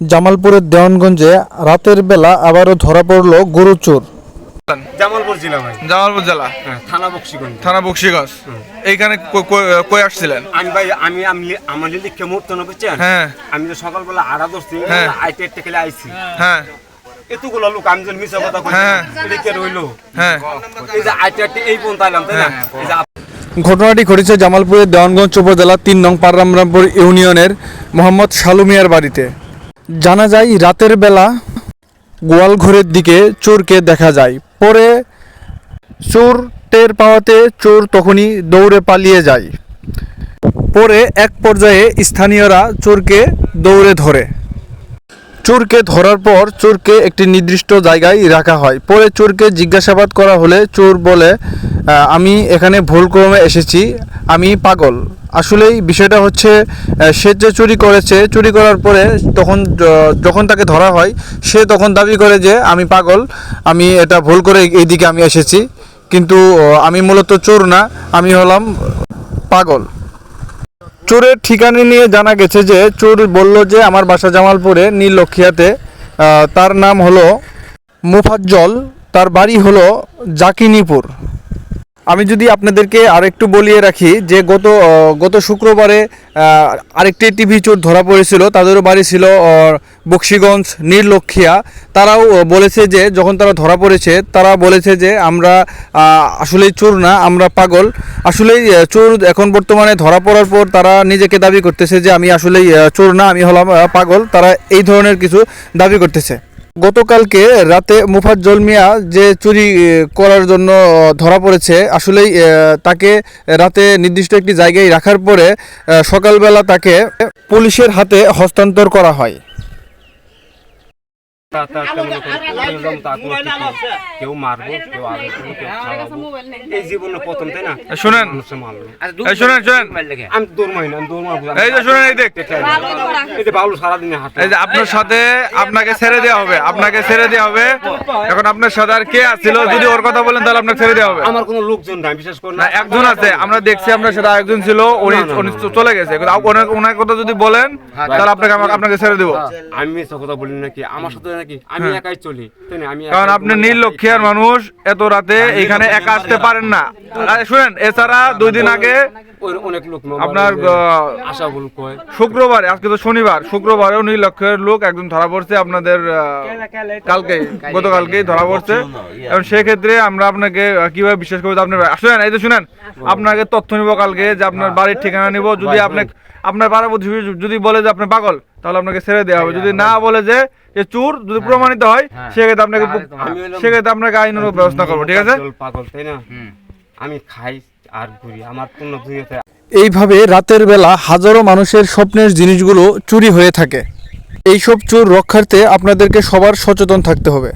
জামালপুরের দেওয়ানগঞ্জে রাতের বেলা আবারও ধরা পড়ল গরু চোর জামালপুর জেলা ভাই। জামালপুর জেলা। হ্যাঁ, থানা বক্সিগঞ্জ। থানা বক্সিগঞ্জ। এইখানে কই- আসছিলেন? আমি ভাই আমি আমি আমার লিখে মুহূর্ত না বুঝছেন? হ্যাঁ। আমি তো সকালবেলা আড়া হ্যাঁ। আইতে আইতে আইছি। হ্যাঁ। এতগুলো লোক আমি যখন মিশা কথা কই হ্যাঁ। কে রইল। হ্যাঁ। এই যে আইতে এই পর্যন্ত আইলাম তাই না? এই যে ঘটনাটি ঘটেছে জামালপুরের দেওয়ানগঞ্জ উপজেলা তিন নং পাররামরামপুর ইউনিয়নের মোহাম্মদ শালুমিয়ার বাড়িতে। জানা যায়, রাতের বেলা গোয়ালঘরের দিকে চোরকে দেখা যায়। পরে চোর টের পাওয়াতে চোর তখনই দৌড়ে পালিয়ে যায়। পরে এক পর্যায়ে স্থানীয়রা চোরকে দৌড়ে ধরে। চোরকে ধরার পর চোরকে একটি নির্দিষ্ট জায়গায় রাখা হয়। পরে চোরকে জিজ্ঞাসাবাদ করা হলে চোর বলে আমি এখানে ভুলক্রমে এসেছি, আমি পাগল। আসলেই বিষয়টা হচ্ছে সে যে চুরি করেছে, চুরি করার পরে তখন যখন তাকে ধরা হয়, সে তখন দাবি করে যে, আমি পাগল, আমি এটা ভুল করে এইদিকে আমি এসেছি। কিন্তু আমি মূলত চোর না, আমি হলাম পাগল। চোরের ঠিকানা নিয়ে জানা গেছে যে, চোর বলল যে, আমার বাসা জামালপুরে নীলক্ষিয়াতে তার নাম হলো মুফাজ্জল, তার বাড়ি হলো জাকিনীপুর। আমি যদি আপনাদেরকে আরেকটু বলিয়ে রাখি যে গত গত শুক্রবারে আরেকটি টিভি চোর ধরা পড়েছিল। তাদেরও বাড়ি ছিল বক্সিগঞ্জ নীললক্ষিয়া তারাও বলেছে যে যখন তারা ধরা পড়েছে, তারা বলেছে যে আমরা আসলেই চোর না, আমরা পাগল। আসলেই চোর এখন বর্তমানে ধরা পড়ার পর তারা নিজেকে দাবি করতেছে যে আমি আসলেই চোর না, আমি হলাম পাগল। তারা এই ধরনের কিছু দাবি করতেছে। গতকালকে রাতে মুফাজ্জল মিয়া যে চুরি করার জন্য ধরা পড়েছে, আসলেই তাকে রাতে নির্দিষ্ট একটি জায়গায় রাখার পরে সকালবেলা তাকে পুলিশের হাতে হস্তান্তর করা হয়। তা- তা- তা করেন, এরকম তা কোনো ঠিক নেই। কেউ মারবো কেউ আগে কেউ খাওয়াবো এই জীবনে প্রথম তাই না? শুনেন। মানুষে মারলো। এই শুনেন শুনেন। আমি দৌড় মারি না দৌড় মারবো। এই যে শুনেন এই দেখ। এই যে বাবলু সারাদিনে হাঁটে। এই যে আপনার সাথে আপনাকে ছেড়ে দেওয়া হবে আপনাকে ছেড়ে দেওয়া হবে। এখন আপনার সাথে আর কে আসছিল যদি ওর কথা বলেন তাহলে আপনাকে ছেড়ে দেওয়া হবে। আমার কোনো লোকজন নাই বিশেষ করে না। একজন আছে আমরা দেখছি আপনার সাথে একজন ছিল উনি উনি চলে গেছে। ওনার কথা যদি বলেন তাহলে আপনাকে আমাকে- আপনাকে ছেড়ে দেবো। আমি কথা বলি নাকি? আমার সাথে নাকি আমি একাই চলি আমি কারণ আপনি ঘুমাই, নীল একাই লক্ষিয়ার খাই। মানুষ এত রাতে এখানে একা আসতে পারেন না। শুনেন এছাড়া দুই দিন আগে অনেক লোক আপনার আশা বল কয়। শুক্রবারে আজকে তো শনিবার শুক্রবারেও নীল লক্ষের লোক একজন ধরা পড়ছে আপনাদের কালকে গতকালকেই ধরা পড়ছে। এবং সেক্ষেত্রে আমরা আপনাকে কীভাবে বিশ্বাস করব আপনার শুনেন এই তো শুনেন আপনাকে তথ্য নিব কালকে যে আপনার বাড়ির ঠিকানা নিব। যদি আপনি আপনার পাড়া যদি বলে যে আপনি পাগল তাহলে আপনাকে ছেড়ে দেওয়া হবে। যদি না বলে যে যে চুর যদি প্রমাণিত হয় সেক্ষেত্রে আপনাকে সেক্ষেত্রে আপনাকে আইনের ব্যবস্থা করব ঠিক আছে? পাগল, পাগল তাই না? আমি খাই আর ঘুরি আমার পূর্ণ দুনিয়াতে এইভাবে রাতের বেলা হাজারো মানুষের স্বপ্নের জিনিসগুলো চুরি হয়ে থাকে। এইসব চুর রক্ষার্থে আপনাদেরকে সবার সচেতন থাকতে হবে।